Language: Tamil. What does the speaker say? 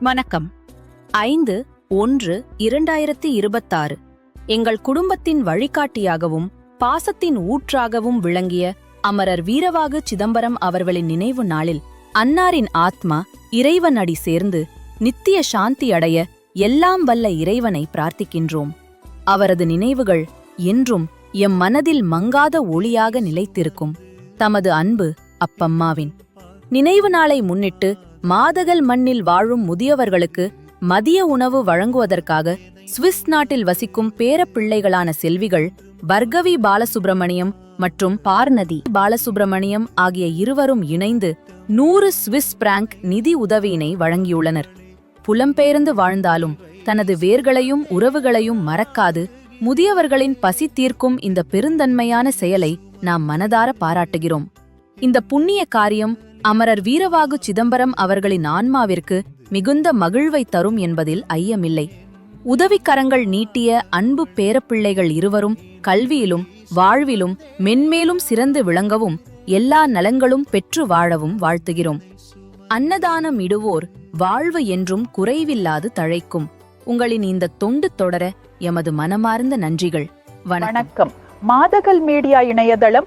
வணக்கம். ஐந்து ஒன்று இரண்டாயிரத்தி இருபத்தாறு. எங்கள் குடும்பத்தின் வழிகாட்டியாகவும் பாசத்தின் ஊற்றாகவும் விளங்கிய அமரர் வீரவாகு சிதம்பரம் அவர்களின் நினைவு நாளில் அன்னாரின் ஆத்மா இறைவன் அடி சேர்ந்து நித்திய சாந்தி அடைய எல்லாம் வல்ல இறைவனை பிரார்த்திக்கின்றோம். அவரது நினைவுகள் என்றும் எம் மனதில் மங்காத ஒளியாக நிலைத்திருக்கும். தமது அன்பு அப்பம்மாவின். நினைவு நாளை முன்னிட்டு மாதகல் மண்ணில் வாழும் முதியவர்களுக்கு மதிய உணவு வழங்குவதற்காக சுவிஸ் நாட்டில் வசிக்கும் பேரப்பிள்ளைகளான செல்விகள் பர்கவி பாலசுப்ரமணியம் மற்றும் பார்நதி பாலசுப்ரமணியம் ஆகிய இருவரும் இணைந்து நூறு சுவிஸ் பிராங்க் நிதி உதவியினை வழங்கியுள்ளனர். புலம்பெயர்ந்து வாழ்ந்தாலும் தனது வேர்களையும் உறவுகளையும் மறக்காது முதியவர்களின் பசி தீர்க்கும் இந்த பெருந்தன்மையான செயலை நாம் மனதார பாராட்டுகிறோம். இந்த புண்ணிய காரியம் அமரர் வீரவாகு சிதம்பரம் அவர்களின் ஆன்மாவிற்கு மிகுந்த மகிழ்வை தரும் என்பதில் ஐயமில்லை. உதவிக்கரங்கள் நீட்டிய அன்பு பேரப்பிள்ளைகள் இருவரும் கல்வியிலும் வாழ்விலும் மென்மேலும் சிறந்து விளங்கவும் எல்லா நலங்களும் பெற்று வாழவும் வாழ்த்துகிறோம். அன்னதானம் இடுவோர் வாழ்வு என்றும் குறைவில்லாது தழைக்கும். உங்களின் இந்த தொண்டு தொடர எமது மனமார்ந்த நன்றிகள். வணக்கம். மாதகல் மீடியா இணையதளம்